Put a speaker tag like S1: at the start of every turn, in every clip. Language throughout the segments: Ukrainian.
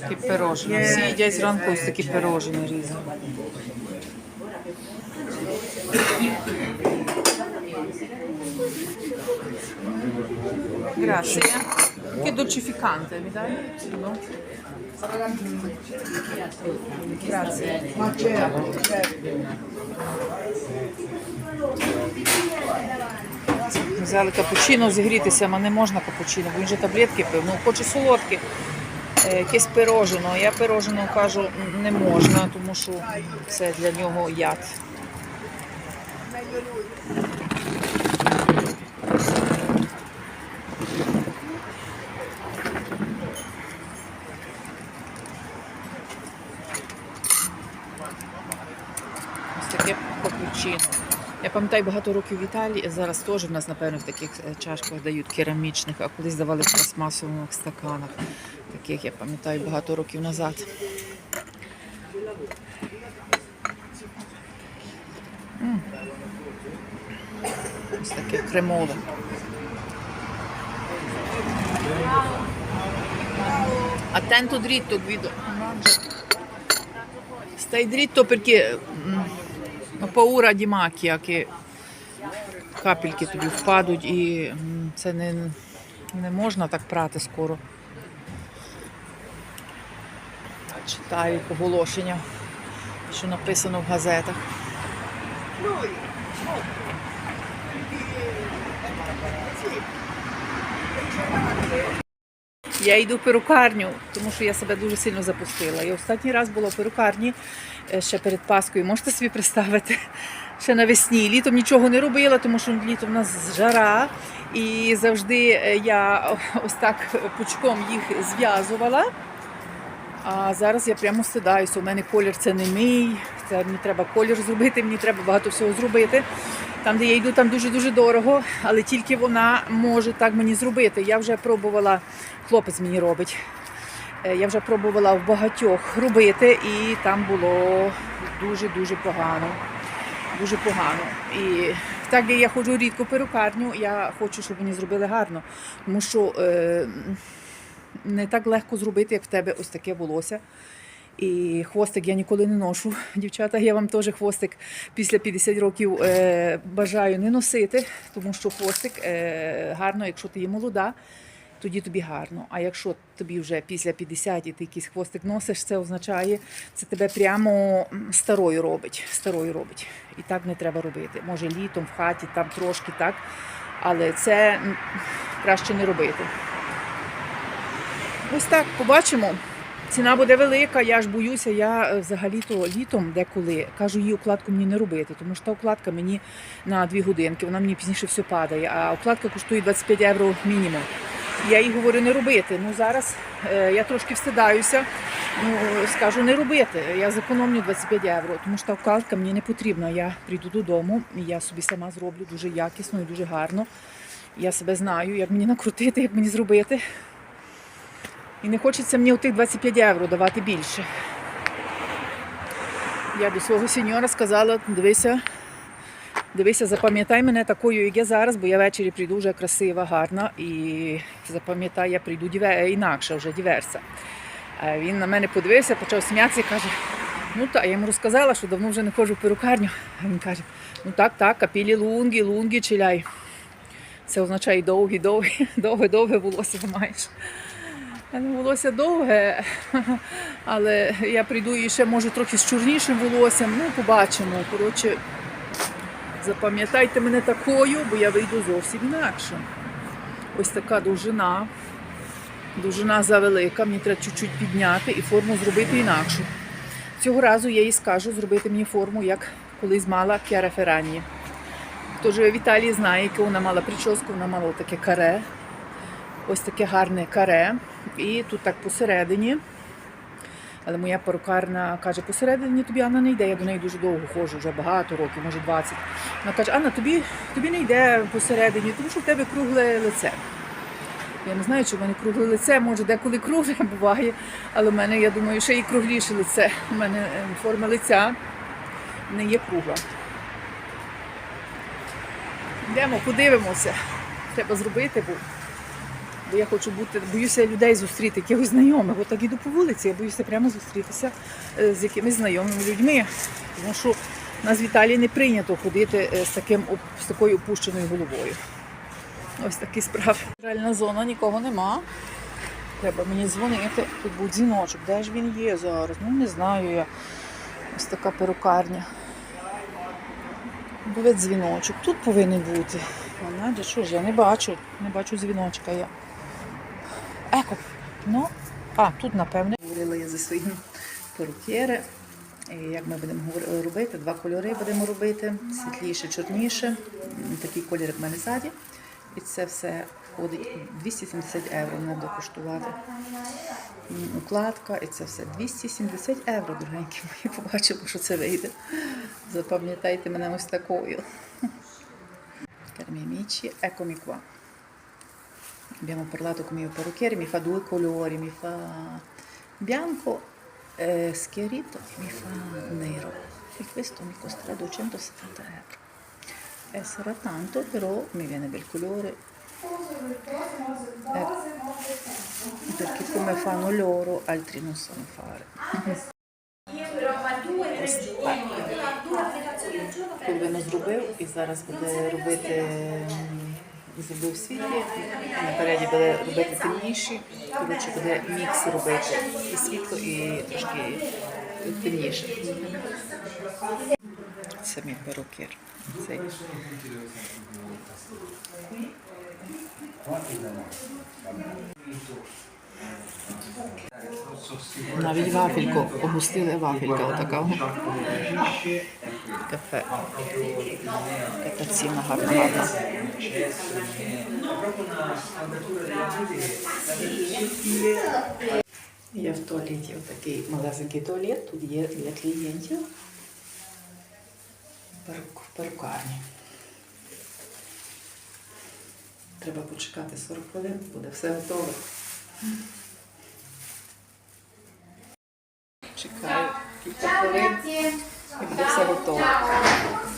S1: Такі пирожні. Всі їдять зранку ось такі пирожні різні. Grazie. Che dolcificante, mi. Взяли капучино зігрітися, а не можна капучино, бо він же таблетки пив. Ну, хоче солодке, е, якесь пирожено. Я пирожено кажу, не можна, тому що це для нього яд. Ось таке капучино. Я пам'ятаю багато років в Італії, зараз теж в нас, напевно, в таких е, чашках дають керамічних, а колись давали в пластмасових стаканах. Таких я пам'ятаю багато років назад. М. Ось таке кремове. Attento dritto, Guido. Stai dritto perché mm, ho paura di macchia che капельки тобі впадуть і м, це не, не можна так прати скоро. Читаю оголошення, що написано в газетах. Я йду в перукарню, тому що я себе дуже сильно запустила. Я останній раз була в перукарні е, ще перед Паскою. Можете собі представити? Ще навесні. Літом нічого не робила, тому що літом в нас жара. І завжди е, я ось так пучком їх зв'язувала. А зараз я прямо стидаюся. У мене колір це не мій. Це мені треба колір зробити, мені треба багато всього зробити. Там, де я йду, там дуже-дуже дорого, але тільки вона може так мені зробити. Я вже пробувала, хлопець мені робить. Е, Я вже пробувала в багатьох робити, і там було дуже-дуже погано. Дуже погано. І так як я ходжу рідко перукарню, я хочу, щоб мені зробили гарно. Тому що е, не так легко зробити, як в тебе ось таке волосся. І хвостик я ніколи не ношу. Дівчата, я вам теж хвостик після 50 років е, бажаю не носити, тому що хвостик е, гарно, якщо ти є молода, тоді тобі гарно. А якщо тобі вже після 50 і ти якийсь хвостик носиш, це означає, це тебе прямо старою робить. Старою робить. І так не треба робити. Може літом в хаті, там трошки так, але це краще не робити. Ось так побачимо. Ціна буде велика, я ж боюся, я е, взагалі-то літом деколи кажу, її укладку мені не робити, тому що та укладка мені на дві годинки, вона мені пізніше все падає, а укладка коштує 25 євро мінімум. Я їй говорю не робити. Ну зараз е, я трошки встидаюся, ну скажу не робити. Я зекономлю 25 євро, тому що та укладка мені не потрібна. Я прийду додому я собі сама зроблю дуже якісно і дуже гарно. Я себе знаю, як мені накрутити, як мені зробити. І не хочеться мені отих 25 євро давати більше. Я до свого сеньора сказала, дивися, дивися, запам'ятай мене такою, як я зараз, бо я ввечері прийду вже красива, гарна. І запам'ятай, я прийду діве... інакше, вже діверса. А він на мене подивився, почав сміятися і каже, ну так, я йому розказала, що давно вже не ходжу в перукарню. А він каже, ну так, так, капілі лунгі, лунгі, чиляй. Це означає довгі, довгі, довге, довге волосся маєш. Ну, волосся довге, але я прийду і ще може трохи з чорнішим волоссям. Ну, побачимо. Коротше, запам'ятайте мене такою, бо я вийду зовсім інакше. Ось така довжина. Довжина завелика, мені треба чуть-чуть підняти і форму зробити інакшу. Цього разу я їй скажу зробити мені форму, як колись мала Кіара Феррані. Хто живе в Італії, знає, яку вона мала прическу, вона мала таке каре. Ось таке гарне каре. І тут так посередині. Але моя перукарна каже, посередині тобі Анна не йде. Я до неї дуже довго ходжу, вже багато років, може 20. Вона каже, Анна, тобі, тобі не йде посередині, тому що в тебе кругле лице. Я не знаю, чи в мене кругле лице, може деколи кругле буває, але в мене, я думаю, ще і кругліше лице. У мене е, форма лиця не є кругла. Йдемо, подивимося. Треба зробити, бо Бо я хочу бути, боюся людей зустріти, якихось знайомих. От так іду по вулиці, я боюся прямо зустрітися е, з якимись знайомими людьми. Тому що в нас в Італії не прийнято ходити е, з, таким, з такою опущеною головою. Ось такі справи. Реальна зона, нікого нема. Треба мені дзвонити. Тут був дзвіночок. Де ж він є зараз? Ну не знаю я. Ось така перукарня. Буде дзвіночок. Тут повинен бути. А Надя, що ж, я не бачу. Не бачу дзвіночка я. Еко. Ну, а, тут, напевне. Говорила я зі своїм перукєре. Як ми будемо робити? Два кольори будемо робити: світліше, чорніше. Такий колір, як в мене ззаді. І це все входить 270 євро не буде коштувати. Укладка, і це все 270 євро, дорогенькі мої. Побачимо, що це вийде. Запам'ятайте мене ось такою. Eccomi qua. Abbiamo parlato con il mio parrucchiere, mi fa due colori, mi fa bianco eh, schiarito e mi fa nero. E questo mi costerà 270 euro. E sarà tanto, però mi viene bel colore. Ecco. Perché come fanno loro, altri non sanno fare. Половину зробив і зараз буде робити м, зробив світлі, напереді буде робити темніші. Коротше, буде мікс робити і світло, і трошки темніше. Це мій Thank Цей. Навіть вафельку опустили вафелька отака. Кафе. Така ціна гарна гарна. Є в туалеті отакий малесенький туалет, тут є для клієнтів. Перук, перукарні. Треба почекати 40 хвилин, буде все готове. Ciao, Ciao grazie. Il sabottone.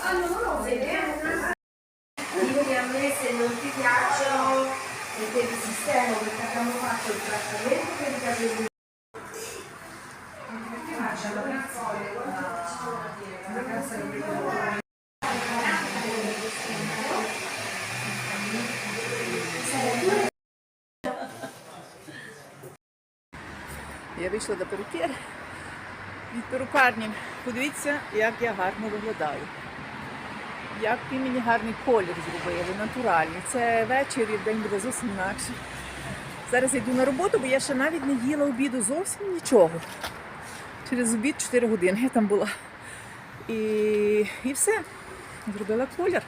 S1: Allora, vediamo
S2: Dimmi a me se non ti piacciono e per il sistema perché abbiamo fatto il trattamento per i capelli. Perché facciamo una foglia?
S1: Guarda, una cazzo di Я вийшла до перукер від перукарні. Подивіться, як я гарно виглядаю. Який мені гарний колір зробили, натуральний. Це вечір і день буде зовсім інакше. Зараз я йду на роботу, бо я ще навіть не їла обіду зовсім нічого. Через обід 4 години я там була. І, і все. Зробила колір.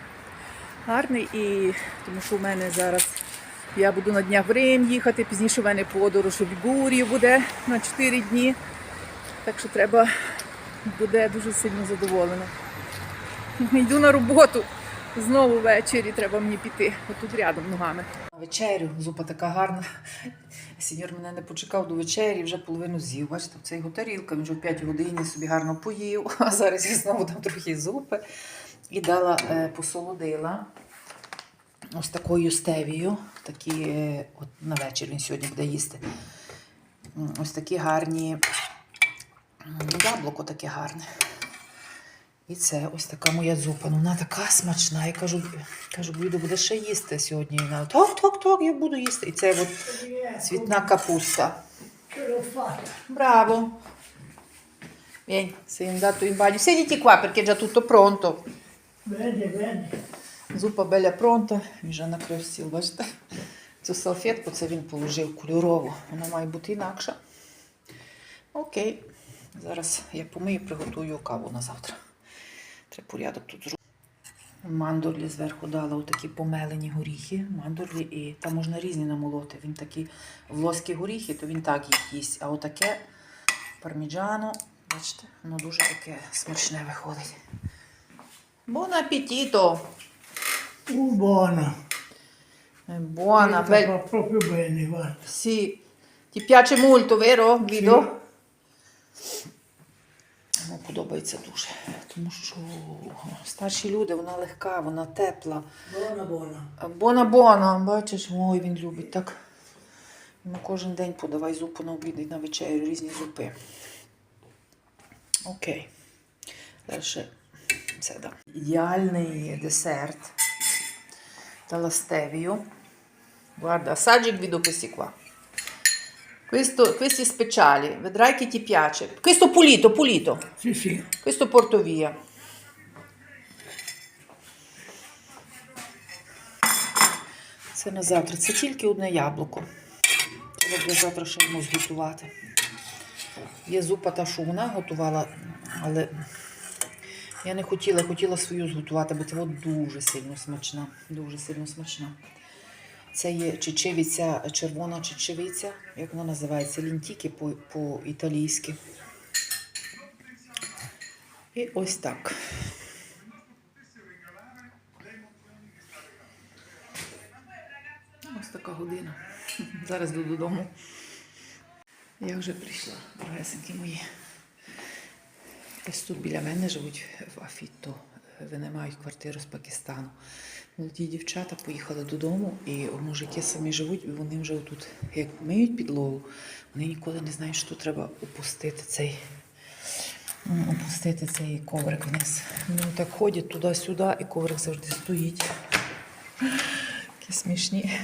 S1: Гарний і тому що в мене зараз я буду на днях в Рим їхати, пізніше в мене подорож у Лігурію буде на 4 дні. Так що треба буде дуже сильно задоволена. Йду на роботу. Знову ввечері треба мені піти. Отут рядом ногами. На вечерю, зупа така гарна. Сеньор мене не почекав до вечері, вже половину з'їв. Бачите, це його тарілка, він вже в 5 годині собі гарно поїв, а зараз я знову дам трохи зупи. І дала, е, посолодила ось такою стевією. Такі, е, от на вечір він сьогодні буде їсти. Ось такі гарні яблуко таке гарне. І це ось така моя зупа. Ну, вона така смачна. Я кажу, кажу, Гуйдо, буде ще їсти сьогодні. Вона, так, так, так, я буду їсти. І це от цвітна капуста. Bravo. Vieni, sei andato in bagno. Siediti qua perché è già tutto pronto.
S3: Bene, bene.
S1: Зупа Беля пронта, він вже накрив стіл, бачите? Цю салфетку це він положив кольорову. Вона має бути інакша. Окей. Зараз я помию, приготую каву на завтра. Треба порядок тут зробити. Мандорлі зверху дала отакі помелені горіхи. Мандорлі і там можна різні намолоти. Він такі влоські горіхи, то він так їх їсть. А отаке парміджано, бачите, воно дуже таке смачне виходить. Buon appetito!
S3: Uh, buona.
S1: È buona,
S3: Questa
S1: bel-
S3: Va proprio bene, guarda.
S1: Sì. Ti piace molto, vero, Guido? Йому подобається дуже. Тому що старші люди, вона легка, вона тепла.
S3: Buona, buona.
S1: Бона бона, бачиш, ой, він любить так. Ну, кожен день подавай зупу на обід і на вечерю, різні зупи. Окей. Далі це да. Ідеальний десерт. Dalla stevio. Guarda, assaggi il video questi qua. Questo, questi speciali, vedrai che ti piace. Questo pulito, pulito.
S3: Sì, sì.
S1: Questo porto via. Це на завтра. Це тільки одне яблуко. Треба буде завтра ще йому зготувати. Є зупа та, що вона готувала, але я не хотіла, хотіла свою зготувати, бо це от дуже сильно смачна. Дуже сильно смачна. Це є чечевиця, червона чечевиця, як вона називається, лінтіки по- по-італійськи. І ось так. Ось така година. Зараз йду додому. Я вже прийшла, дорогесенькі мої. Ось тут біля мене живуть в Афіто. Вони мають квартиру з Пакистану. Молоді дівчата поїхали додому, і мужики самі живуть, і вони вже тут, як миють підлогу, вони ніколи не знають, що треба опустити цей опустити цей коврик вниз. Вони так ходять туди-сюди, і коврик завжди стоїть. Такі смішні.